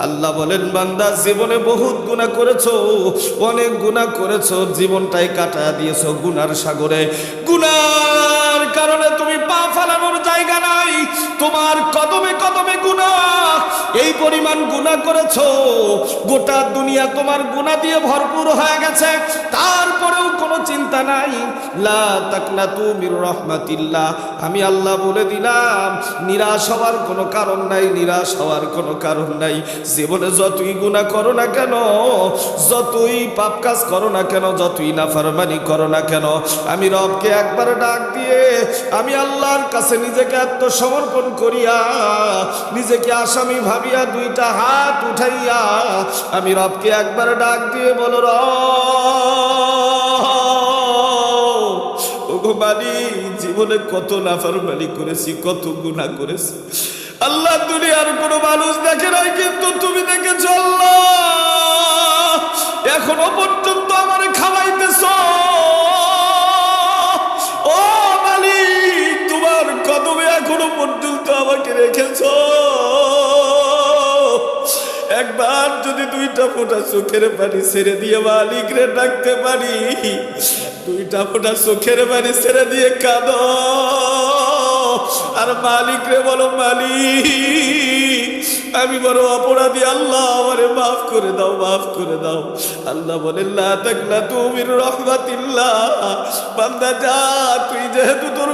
আল্লাহ বলেন, বান্দা, জীবনে বহুত গুণা করেছ, অনেক গুণা করেছ, জীবনটাই কাটা দিয়েছ গুনার সাগরে। গুনার কারণে তুমি পা ফালানোর জায়গা নাই। তোমার কদমে কদমে গুনাহ এই পরিমাণ গুনাহ করেছ, গোটা দুনিয়া তোমার গুনাহ দিয়ে ভরপুর হয়ে গেছে। তারপরেও কোনো চিন্তা নাই। লা তাকনাতু মির রাহমাতিল্লাহ। আমি আল্লাহ বলে দিলাম, নিরাশ হওয়ার কোনো কারণ নাই, নিরাশ হওয়ার কোনো কারণ নাই। জীবনে যতই গুনাহ করো না কেন, যতই পাপ কাজ করো না কেন, যতই নাফরমানি করো না কেন, আমি রবকে একবার ডাক দিয়ে আমি আল্লাহর কাছে নিজেকে আত্মসমর্পণ করিয়া, নিজেকে আসামি ভাবিয়া দুইটা হাত উঠাইয়া আমি রবকে একবার ডাক দিয়ে বলো র জীবনে কত নাফরমানি করেছি, কত গুণা করেছি। আল্লাহ দুনিয়ার কোনো মানুষ দেখে নাই, কিন্তু তুমি দেখেছ আল্লাহ। এখনও পর্যন্ত রেখেছ একবার যদি দুইটা ফোটা চোখের পানি ছেড়ে দিয়ে মালিক রে ডাকতে পারি, দুইটা ফোটা চোখের পানি ছেড়ে দিয়ে কাঁদ। আর মালিক রে বলো, মালিক আমি বড় অপরাধী, আল্লাহ আমারে মাফ করে দাও, মাফ করে দাও। আল্লাহ বলেন, লা তাকলা তুমি যা, তুই যেহেতু তোর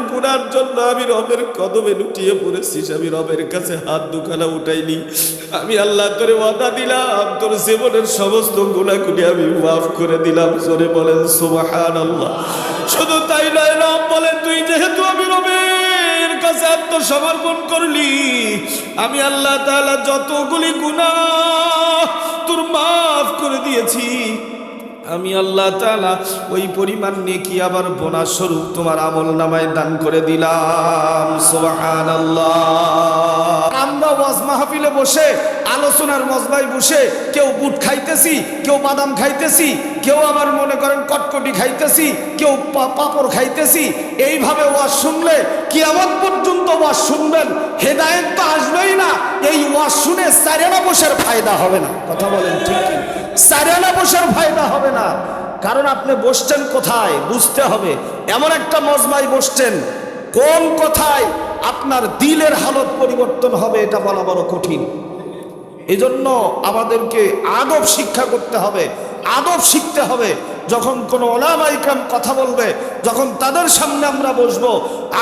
জন্য আমি রবের কদমে লুটিয়ে পড়েছিস, আমি রবের কাছে হাত দুখানা উঠাইনি। আমি আল্লাহ তোরে ওয়াদা দিলাম, তোর জীবনের সমস্ত গুণাগুলি আমি মাফ করে দিলাম। জোরে বলেন শুধু তাই নয়, রব বলেন, তুই যেহেতু আমি রবের কাছে আত্মসমর্পণ করলি। আমি আল্লাহ তালা যতগুলি গুণা তোর মাফ করে দিয়েছি। আমি আল্লাহ তালা ওই পরিমাণ নেকি আবার বোনাস স্বরূপ তোমার আমল নামায় দান করে দিলাম। সুবহানাল্লাহ। আমরা ওয়াজ মাহফিলে বসে, আলোচনার মজবায় বসে, কেউ বুট খাইতেছি, কেউ বাদাম খাইতেছি, কেউ আবার মনে করেন কটকটি খাইতেছি, কেউ পাপড় খাইতেছি। এইভাবে ওয়াজ শুনলে কিয়ামত পর্যন্ত ওয়াজ শুনবেন, হেদায়েত তো আসবেই না। এই ওয়াজ শুনে চারেনা বসের ফায়দা হবে না। কথা বলেন ঠিক কি? চারেনা বসের ফায়দা হবে না। কারণ আপনি বসছেন কোথায়? বুঝতে হবে। এমন একটা মজমায় বসছেন। কোন কথায়? আপনার দিলের হালত পরিবর্তন হবে, এটা বলা বড় কঠিন। এজন্য আমাদেরকে আদব শিক্ষা করতে হবে, আদব শিখতে হবে। যখন কোনো ওলামা ইকরাম কথা বলবে, যখন তাদের সামনে আমরা বসবো,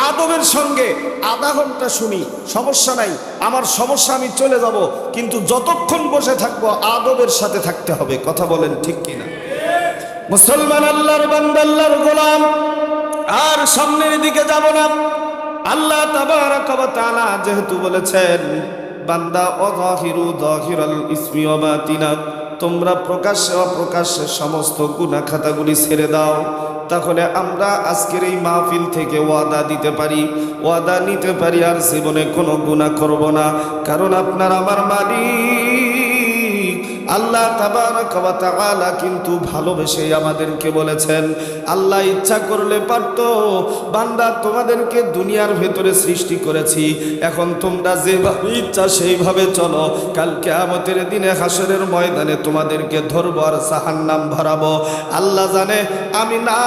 আদবের সঙ্গে আধা ঘণ্টা শুনি, সমস্যা নাই, আমার সমস্যা আমি চলে যাব, কিন্তু যতক্ষণ বসে থাকব, আদবের সাথে থাকতে হবে, কথা বলেন ঠিক কিনা? মুসলমান আল্লাহর বান্দা, আল্লাহর গোলাম, আর সামনের দিকে যাব না। আল্লাহ যেহেতু বলেছেন, বান্দা অযাহিরু যাহিরাল ইসমি ওয়া বাতিনা, তোমরা প্রকাশ্যে অপ্রকাশ্যে সমস্ত গুনাহ খাতাগুলি ছেড়ে দাও, তাহলে আমরা আজকের এই মাহফিল থেকে ওয়াদা দিতে পারি। ওয়াদা নিতে পারি আর জীবনে কোনো গুনাহ করব না, কারণ আপনার আমার মালিক। আল্লাহ তাআলা কিন্তু ভালোবেসে আমাদেরকে বলেছেন, আল্লাহ ইচ্ছা করলে পারত, বান্দা তোমাদেরকে দুনিয়ার ভেতরে সৃষ্টি করেছি, এখন তোমরা যেভাবে ইচ্ছা সেইভাবে চলো কালকে কিয়ামতের দিনে হাসরের ময়দানে তোমাদেরকে ধরবো আর জাহান্নাম ভরাবো। আল্লাহ জানে, আমি না,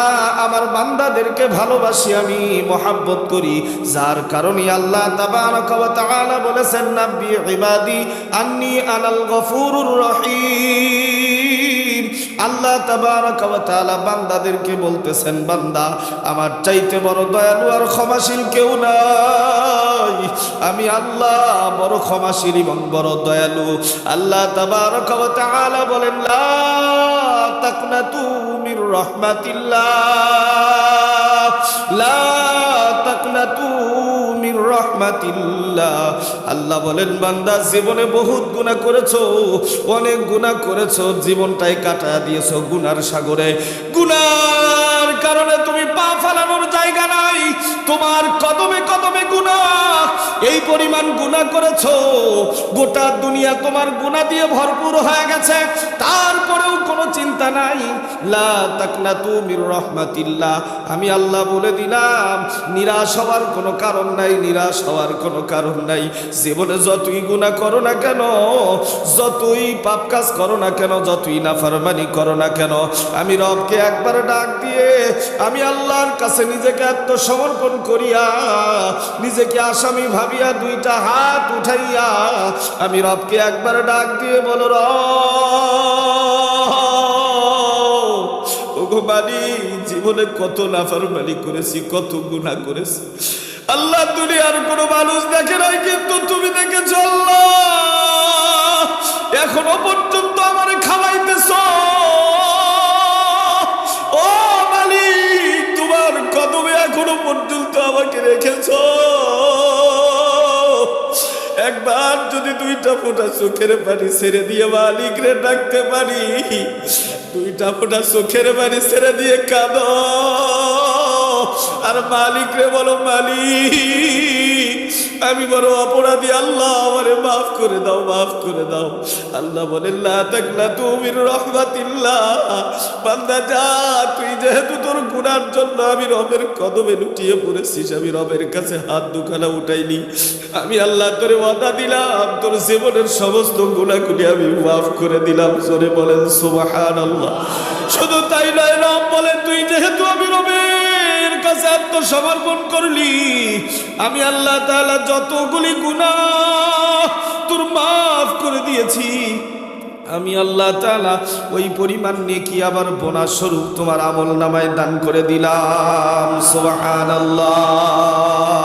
আমার বান্দাদেরকে ভালোবাসি, আমি মহাব্বত করি, যার কারণে আল্লাহ তাবারাক ওয়া বলেছেন ইবাদি আন্নি আনাল গফুরুর রহিম। আল্লাহ বান্দাদেরকে বলতেছেন, বান্দা, আমার চাইতে বড় দয়ালু আর ক্ষমাশীল কেউ নাই। আমি আল্লাহ বড় ক্ষমাশীল এবং বড় দয়ালু। আল্লাহ তাবারাক ওয়া তাআলা বলেন, লা তাকনাতু মির রাহমাতিল্লাহ। রাহমাতিল্লাহ। আল্লাহ বলেন, বান্দা, জীবনে বহুত গুণা করেছ, অনেক গুণা করেছ, জীবনটাই কাটায় দিয়েছ গুনার সাগরে। গুনার কারণে তুমি পা ফালানোর জায়গা নাই। তোমার কদমে কদমে গুনাহ। এই পরিমাণ গুণা করেছ, গোটা দুনিয়া তোমার গুণা দিয়ে ভরপুর হয়ে গেছে। তারপরেও কোনো চিন্তা নাই। লা তাকনা তুমির রহমাতিল্লাহ। আমি আল্লাহ বলে দিলাম, নিরাশ হওয়ার কোনো কারণ নাই, নিরাশ হওয়ার কোনো কারণ নাই। জীবনে যতই গুণা করো না কেন, যতই পাপ কাজ করো না কেন, যতই নাফরমানি করো না কেন, আমি রবকে একবার ডাক দিয়ে, আমি আল্লাহর কাছে নিজেকে আত্মসমর্পণ করিয়া, নিজেকে আসামি ভাবিয়া দুইটা হাত উঠাইয়া আমি রবকে একবার ডাক দিয়ে বলো র জীবনে কত নাফরমানি করেছি, কত গুণা করেছি। আল্লাহ দুনিয়ার কোনো মানুষ দেখে নাই, কিন্তু তুমি দেখে আল্লাহ। এখনও পর্যন্ত আমার খাওয়াইতেছ। পর্যন্ত আমাকে রেখেছ। একবার যদি দুইটা ফোটা চোখের পানি ছেড়ে দিয়ে মালিক রে ডাকতে পারি, দুইটা ফোটা চোখের বাড়ি ছেড়ে দিয়ে কাঁদ। আর মালিক রে বলো, মালিক আমি বড় অপরাধী, আল্লাহ আমারে মাফ করে দাও, মাফ করে দাও। আল্লাহ বলেন, লা তাকলা তুমির রহমাতিল্লাহ। বান্দা, যা, তুই যেহেতু তোর গুনার জন্য আমি রবের কদমে লুটিয়ে পড়েছিস, আমি রবের কাছে হাত দুখানা উঠাইনি। আমি আল্লাহ তোরে ওয়াদা দিলাম, তোর জীবনের সমস্ত গুণাগুলি আমি মাফ করে দিলাম। জোরে বলেন সুবাহান আল্লাহ শুধু তাই নয়, রব বলেন, তুই যেহেতু আমি রবের কাছে আত্মসমর্পণ করলি। আমি আল্লাহ তালা যতগুলি গুণা তোর মাফ করে দিয়েছি। আমি আল্লাহ তালা ওই পরিমাণ নেকি আবার বোনা স্বরূপ তোমার আমল নামায় দান করে দিলাম। সুবহানাল্লাহ।